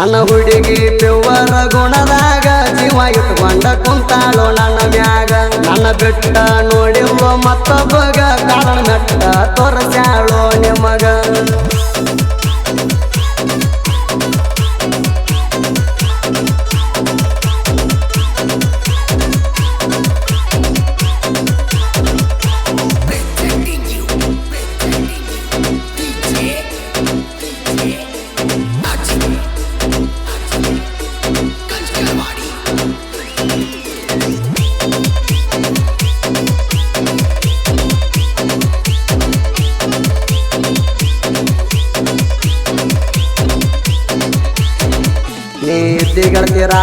ನನ್ನ ಹುಡುಗಿ ಪೆವ್ವರ ಗುಣದಾಗ ಜೀವ ಇಟ್ಕೊಂಡ ಕುಂತಾಳು ನನ್ನ ಮ್ಯಾಗ. ನನ್ನ ಬೆಟ್ಟ ನೋಡಿರುವ ಮತ್ತೊಬ್ಬಗ ಕಾರಣ ಮೆಟ್ಟ ತೋರಸ್ಯಾಳು ನಿಮಗ.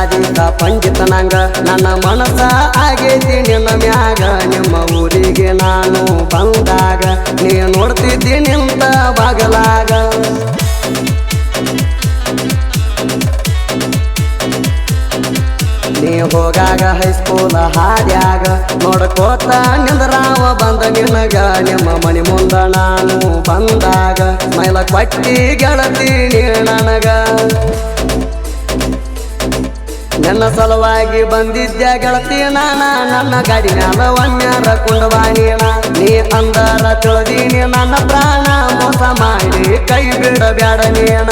ರಾಜಿತ ಪಂಡಿತ ನಂಗ ನನ್ನ ಮನಸ ಆಗೈತಿ ನಿನ್ನ ಮ್ಯಾಗ. ನಿಮ್ಮ ಊರಿಗೆ ನಾನು ಬಂದಾಗ ನೀ ನೋಡ್ತಿದ್ದಿ ನಿಂತ ಬಾಗಲಾಗ. ನೀ ಹೋಗಾಗ ಹೈಸ್ಕೂಲ್ ಹಾದ್ಯಾಗ ನೋಡ್ಕೋತ ನಿಂದ್ರಾವ ಬಂದ ನಿನಗ. ನಿಮ್ಮ ಮನೆ ಮುಂದ ನಾನು ಬಂದಾಗ ಮೈಲ ಕೊಟ್ಟಿ ಗೆಳತಿ ನೀ ನನಗ. ನನ್ನ ಸಲುವಾಗಿ ಬಂದಿದ್ದೆ ಗೆಳತಿ ನಾನ, ನನ್ನ ಗಾಡಿ ಮ್ಯಾಲ ಒಮ್ಮ್ಯಾರ ಕುಂಡವಾಣಿನ ನೀ. ಅಂದರ ತಿಳಿದೀನಿ, ನನ್ನ ಪ್ರಾಣ ಮೋಸ ಮಾಡಿ ಕೈ ಬಿಡಬೇಡ ನೀನ.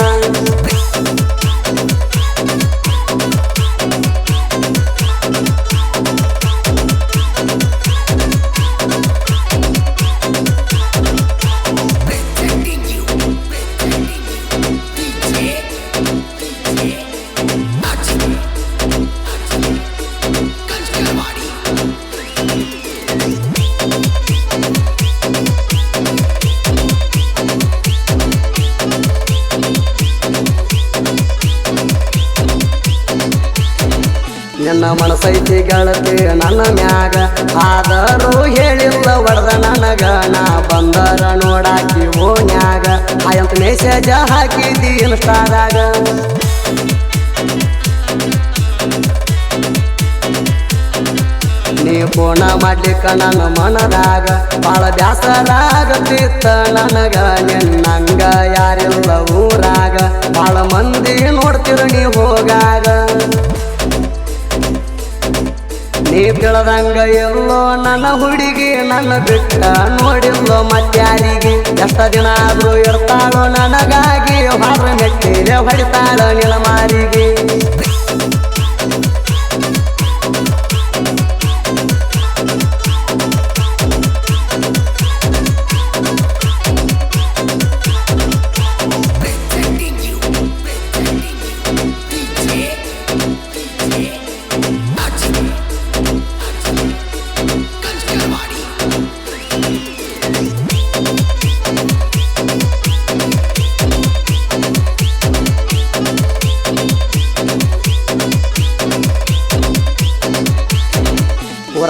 ನಿನ್ನ ಮನಸೈತಿ ಗಳತಿ, ನನ್ನ ಮ್ಯಾಗ ಆದರೂ ಹೇಳಿಲ್ಲ ಒಡೆದ ನನಗ. ನಾ ಬಂದರ ನೋಡಾಕಿ ಓನ್ಯಾಗ ಆಯಂತ ಮೆಸೇಜ ಹಾಕಿದಿ ಇನ್ಸ್ಟಾದಾಗ. ನೀ ಫೋನ ಮಾಡ್ಲಿಕ್ಕ ನನ್ನ ಮನದಾಗ ಬಾಳ ಬ್ಯಾಸರಾಗತ್ತಿತ್ತ ನನಗ. ನಿನ್ನಂಗ ಯಾರಿಲ್ಲ ಊರಾಗ ಬಾಳ ಮಂದಿ ನೋಡ್ತಿರು ನೀ ಹೋಗಾಗ. ನೀ ತಿಳದಂಗ ಎಲ್ಲೋ ನನ್ನ ಹುಡುಗಿ ನನ್ನ ಬಿಟ್ಟ ನೋಡಿಲ್ಲೋ ಮತ್ತಾರಿಗೆ ಎಷ್ಟ ದಿನ ಆದ್ರೂ ಇರ್ತಾಳೋ ನನಗಾಗಿ. ಹೊರ ಮೆಟ್ಟಿಲೆ ಹೊಡಿತಾಳೋ ನಿಲಮಾರಿಗೆ.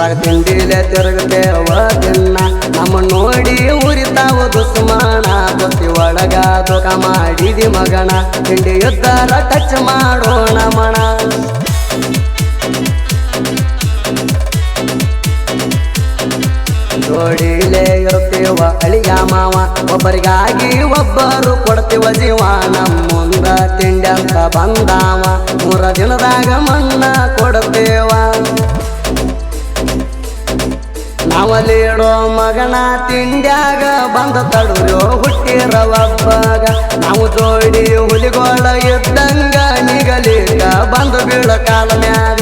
ಊರಾಗ ತಿಂಡಿಲೆ ತಿರುಗತೇವ ದಿನ ನಮ್ಮ ನೋಡಿ ಉರಿತಾವ ದುಸ್ಮಾನ ಗೊತ್ತಿ ಒಳಗ ದೊಕ ಮಾಡಿದಿ ಮಗಣ ತಿಂಡಿ ಇದ್ದಾರ ಟಚ್ ಮಾಡೋಣ ಮಣ ಜೋಡಿಲೇ ಇರ್ತೀವ ಅಳಿಯ ಮಾವ, ಒಬ್ಬರಿಗಾಗಿ ಒಬ್ಬರು ಕೊಡ್ತೀವ ಜೀವ. ನಮ್ಮ ಮುಂದ ತಿಂಡಿ ಅಂತ ಬಂದಾವ. ಮೂರ ದಿನದಾಗ ಮಣ್ಣ ಕೊಡ್ತೇವ. ನಾವಲ್ಲಿಡೋ ಮಗನ ತಿಂಡ್ಯಾಗ ಬಂದ ತಡುರೋ ಹುಟ್ಟಿರ ಒಬ್ಬಗ ನಾವು ತೋಡಿ ಹುಲಿಗೋಳ ಇದ್ದಂಗ ನಿಗಲಿಗ ಬಂದು ಬೀಳ ಕಾಲ ಮ್ಯಾಗ.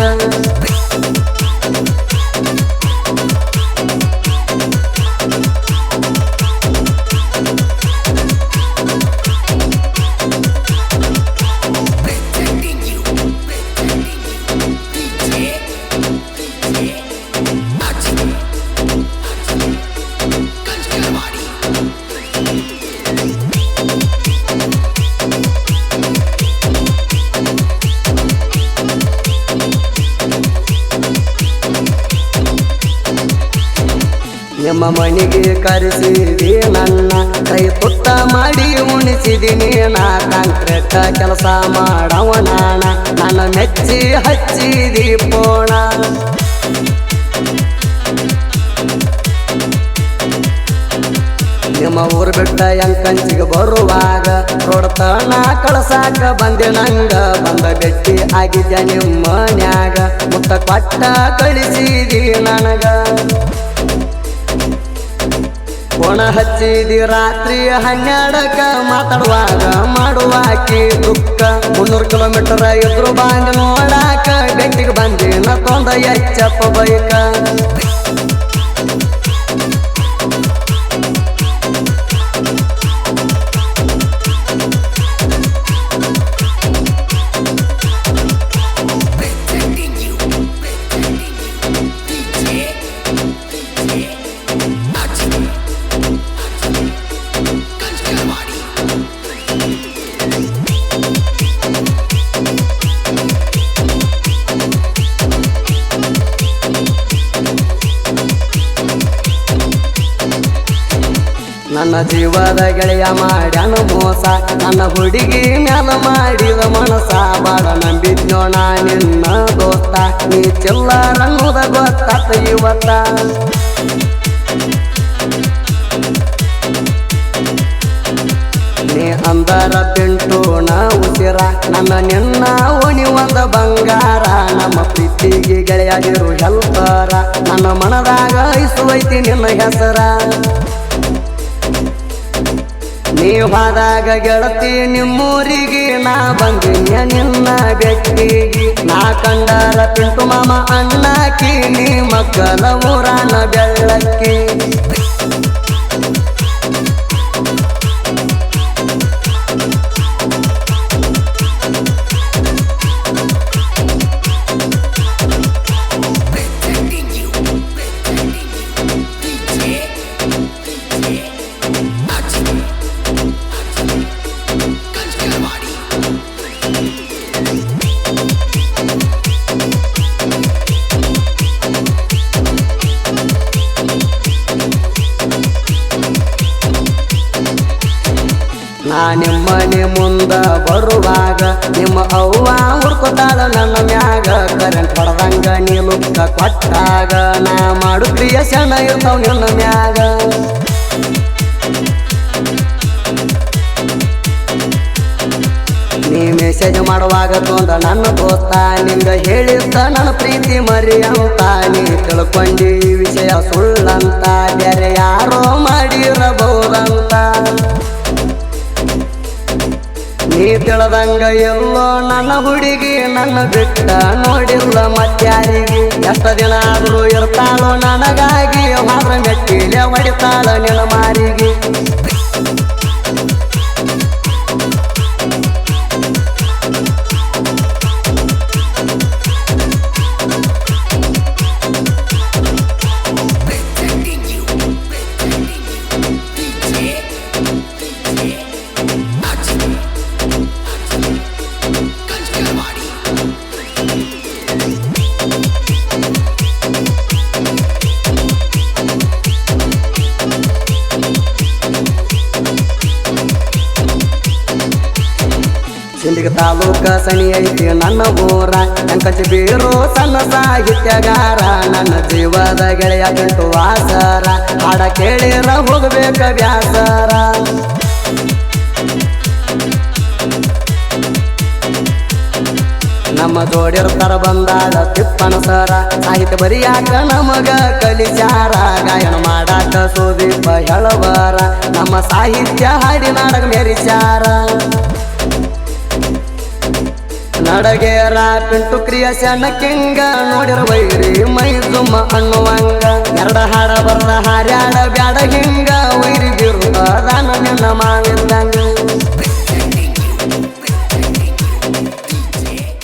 ನಿಮ್ಮ ಮನೆಗೆ ಕರೆಸಿದಿ ನನ್ನ. ಕೈ ತುತ್ತ ಮಾಡಿ ಉಣಿಸಿದೀನಿ ನಾ ಕಾಂಕ್ರೀಟ್ ಕೆಲಸ ಮಾಡವ ನಾಣ ನನ್ನ ಮೆಚ್ಚಿ ಹಚ್ಚಿದಿ ಪೋಣ. ನಿಮ್ಮ ಊರು ಬಿಟ್ಟ ಎಂಕಂಚಿಗೆ ಬರುವಾಗ ಕೊಡ್ತಾನ ಕಳಸಾಕ ಬಂದೆ ನಂಗ. ಬಂದ ಗಟ್ಟಿ ಆಗಿದ್ದ ನಿಮ್ಮ ನ್ಯಾಗ ಮುತ್ತ ಕೊಟ್ಟ ಕಳಿಸಿದಿ ನನಗ. ಕೋಣ ಹಚ್ಚಿದಿ ರಾತ್ರಿ ಹನ್ನೆರಡಕ್ಕ ಮಾತಾಡುವಾಗ ಮಾಡುವಾಕಿ ದುಃಖ. ಮುನ್ನೂರು ಕಿಲೋಮೀಟರ್ ಇದ್ರು ಬಂದು ನೋಡಾಕ ಬೆಟ್ಟಿಗೆ ಬಂದಿನ ತೊಂದ ಎಚ್ಚಪ್ಪ ಬೈಕ. ನನ್ನ ಜೀವದ ಗೆಳೆಯ ಮಾಡ್ಯಾನ ಮೋಸ. ನನ್ನ ಹುಡುಗಿ ಮ್ಯಾಲ ಮಾಡಿದ ಮನಸ ಬಾಳ ನಂಬಿದ್ನೋ ನಾ ನಿನ್ನ ದೋಸ್ತ. ನೀ ಚಿಲ್ಲರನ್ನುದ ಗೊತ್ತಾತ ಇವತ್ತ. ನೀ ಅಂದರ ಪಿಂಟೋಣ ಉಸಿರ. ನನ್ನ ನಿನ್ನ ಓಣಿ ಒಂದ ಬಂಗಾರ. ನಮ್ಮ ಪ್ರೀತಿಗೆ ಗೆಳೆಯಾಗಿರು ಹೆಲ್ಪರ. ನನ್ನ ಮನದಾಗ ಇಸುವೈತಿ ನಿನ್ನ ಹೆಸರ. ನೀ ಹೋದಾಗ ಗೆಳತಿ ನಿಮ್ಮೂರಿಗೆ ನಾ ಬಂದಿನ್ಯ ನಿನ್ನ ಬೆಟ್ಟಿಗೆ. ನಾ ಕಂಡರ ಪಿಂಟು ಮಾಮ ಅಣ್ಣಾಕಿ, ನೀ ಮಕ್ಕಳ ಊರಾನ ಬೆಳ್ಳಕ್ಕಿ ನಾ ನಿಮ್ಮನೆ ಮುಂದ ಬರುವಾಗ ನಿಮ್ಮ ಅವ್ವ ಹುಡ್ಕೊತಾಳ ನನ್ನ ಮ್ಯಾಗ. ಕರೆಂಟ್ ಹೊಡೆದಂಗ ಕೊಟ್ಟಾಗ. ನಾ ಮಾಡು ಪ್ರಿಯ ಸಣ್ಣ ಇರ್ತಾವ ನಿನ್ನ ಮ್ಯಾಗ. ನೀ ಮೆಸೇಜ್ ಮಾಡುವಾಗ ತೊಂದ ನನ್ನ ದೋಸ್ತ. ನಿಂದ ಹೇಳಿದ್ದ ನನ್ನ ಪ್ರೀತಿ ಮರಿ ಅಂತ. ನೀ ತಿಳ್ಕೊಂಡಿ ವಿಷಯ ಸುಳ್ಳಂತ. ಬೇರೆ ಯಾರೋ ಮಾಡಿರಬಹುದಂತ. ನೀ ತಿಳದಂಗ ಎಲ್ಲೋ ನನ್ನ ಹುಡುಗಿ ನನ್ನ ಬಿಟ್ಟ ನೋಡಿಲ್ಲ ಮತ್ಯಾರಿಗೆ. ಎಷ್ಟ ದಿನ ಆದರೂ ಇರ್ತಾಳೋ ನನಗಾಗಿ. ಮಾತ್ರ ಮೆಟ್ಟಿಲೆ ಹೊಡಿತಾಳ ನಿನ್ನ ಮಾರಿಗೆ. ಸಿಂದಿಗೆ ತಾಲೂಕ ಸನಿ ಐತಿ ನನ್ನ ಊರ. ಅಂಕಚಿ ಬೀರು ಸಣ್ಣ ಸಾಹಿತ್ಯಗಾರ, ನನ್ನ ಜೀವದ ಗೆಳೆಯ ಗಂಟು ವಾಸರ ಹಾಡ ಕೇಳಿರ ಹೋಗಬೇಕ ವ್ಯಾಸರ ನಮ್ಮ ಜೋಡಿರ್ತಾರ ಬಂದಾಳ ತಿಪ್ಪನ ಸರ. ಸಾಹಿತ್ಯ ಬರಿಯಾಕ ನಮಗ ಕಲಿಚಾರ ಗಾಯನ ಮಾಡಾಕ ಸುದೀಪ ಹೇಳವರ. ನಮ್ಮ ಸಾಹಿತ್ಯ ಹಾಡಿ ಹಾಡಿನಾಡಗ ಮೆರಿಚಾರ ನಡಗೇರ ಪಿಂಟು ಕ್ರಿಯ ಸಣ್ಣ ಕಿಂಗ ನೋಡಿರ ವೈರಿ ಮೈ ಸುಮ್ಮ ಅನ್ನುವಂಗ. ಎರಡ ಹಾಡ ಬರ್ದ ಹಾರ್ಯಾಡ ಬ್ಯಾಡ ಹಿಂಗ. ವೈರಿ ಗಿರುದ ದಾನ ನಿನ್ನ ಮಾವಿದ್ದಂಗ.